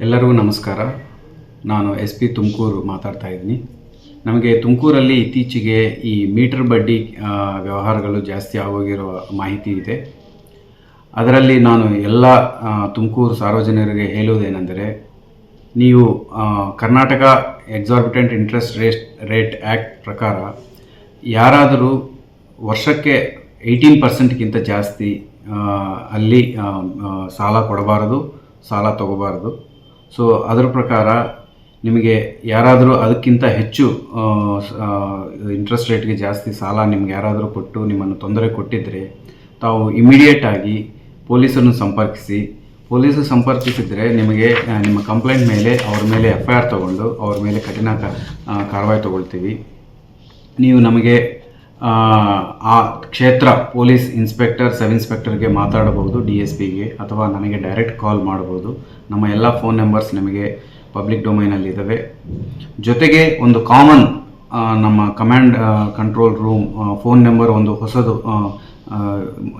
ಎಲ್ಲರಿಗೂ ನಮಸ್ಕಾರ. ನಾನು ಎಸ್ ಪಿ ತುಮಕೂರು ಮಾತಾಡ್ತಾ ಇದ್ದೀನಿ. ನಮಗೆ ತುಮಕೂರಲ್ಲಿ ಇತ್ತೀಚೆಗೆ ಈ ಮೀಟರ್ ಬಡ್ಡಿ ವ್ಯವಹಾರಗಳು ಜಾಸ್ತಿ ಆಗೋಗಿರೋ ಮಾಹಿತಿ ಇದೆ. ಅದರಲ್ಲಿ ನಾನು ಎಲ್ಲ ತುಮಕೂರು ಸಾರ್ವಜನಿಕರಿಗೆ ಹೇಳುವುದೇನೆಂದರೆ, ನೀವು Karnataka exorbitant interest rate rate act ಪ್ರಕಾರ ಯಾರಾದರೂ ವರ್ಷಕ್ಕೆ ಏಯ್ಟೀನ್ ಪರ್ಸೆಂಟ್ಗಿಂತ ಜಾಸ್ತಿ ಅಲ್ಲಿ ಸಾಲ ಕೊಡಬಾರದು, ಸಾಲ ತಗೋಬಾರದು. ಸೊ ಅದರ ಪ್ರಕಾರ ನಿಮಗೆ ಯಾರಾದರೂ ಅದಕ್ಕಿಂತ ಹೆಚ್ಚು ಇಂಟ್ರೆಸ್ಟ್ ರೇಟ್ಗೆ ಜಾಸ್ತಿ ಸಾಲ ನಿಮ್ಗೆ ಯಾರಾದರೂ ಕೊಟ್ಟು ನಿಮ್ಮನ್ನು ತೊಂದರೆ ಕೊಟ್ಟಿದ್ದರೆ ತಾವು ಇಮಿಡಿಯೇಟ್ ಆಗಿ ಪೊಲೀಸರನ್ನು ಸಂಪರ್ಕಿಸಿ. ಪೊಲೀಸರು ಸಂಪರ್ಕಿಸಿದರೆ ನಿಮಗೆ ನಿಮ್ಮ ಕಂಪ್ಲೇಂಟ್ ಮೇಲೆ ಅವ್ರ ಮೇಲೆ ಎಫ್ ಐ ಆರ್ ತೊಗೊಂಡು ಅವ್ರ ಮೇಲೆ ಕಠಿಣ ಕಾರ್ಯವಾಯಿ ತಗೊಳ್ತೀವಿ. ನೀವು ನಮಗೆ ಆ, ಕ್ಷೇತ್ರ ಪೊಲೀಸ್ ಇನ್ಸ್ಪೆಕ್ಟರ್ ಸಬ್ ಇನ್ಸ್ಪೆಕ್ಟರ್ಗೆ ಮಾತಾಡಬಹುದು ಡಿ ಎಸ್ ಪಿಗೆ ಅಥವಾ ನನಗೆ ಡೈರೆಕ್ಟ್ ಕಾಲ್ ಮಾಡ್ಬೋದು ನಮ್ಮ ಎಲ್ಲ ಫೋನ್ ನಂಬರ್ಸ್ ನಿಮಗೆ ಪಬ್ಲಿಕ್ ಡೊಮೈನಲ್ಲಿ ಇದ್ದಾವೆ ಜೊತೆಗೆ ಒಂದು ಕಾಮನ್ ನಮ್ಮ command control room phone number ಒಂದು ಹೊಸದು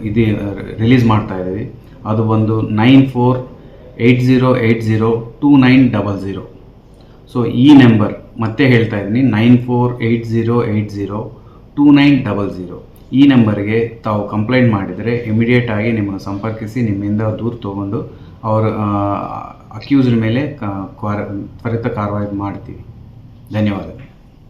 ಇದು ರಿಲೀಸ್ ಮಾಡ್ತಾ ಇದ್ದೀವಿ. ಅದು ಒಂದು nine four eight zero eight zero two nine double zero so ಈ ನಂಬರ್ ಮತ್ತೆ ಹೇಳ್ತಾ ಇದ್ದೀನಿ nine four eight zero eight zero two nine double zero ಈ ನಂಬರ್ಗೆ ತಾವು ಕಂಪ್ಲೇಂಟ್ ಮಾಡಿದರೆ ಇಮಿಡಿಯೇಟ್ ಆಗಿ ನಿಮ್ಮನ್ನು ಸಂಪರ್ಕಿಸಿ, ನಿಮ್ಮಿಂದ ದೂರು ತೊಗೊಂಡು ಅವರು ಅಕ್ಯೂಸ್ಡ್ ಮೇಲೆ ಕ್ವಾರ- ತ್ವರಿತ ಕಾರ್ವಾಯಿ ಮಾಡ್ತೀವಿ. ಧನ್ಯವಾದಗಳು.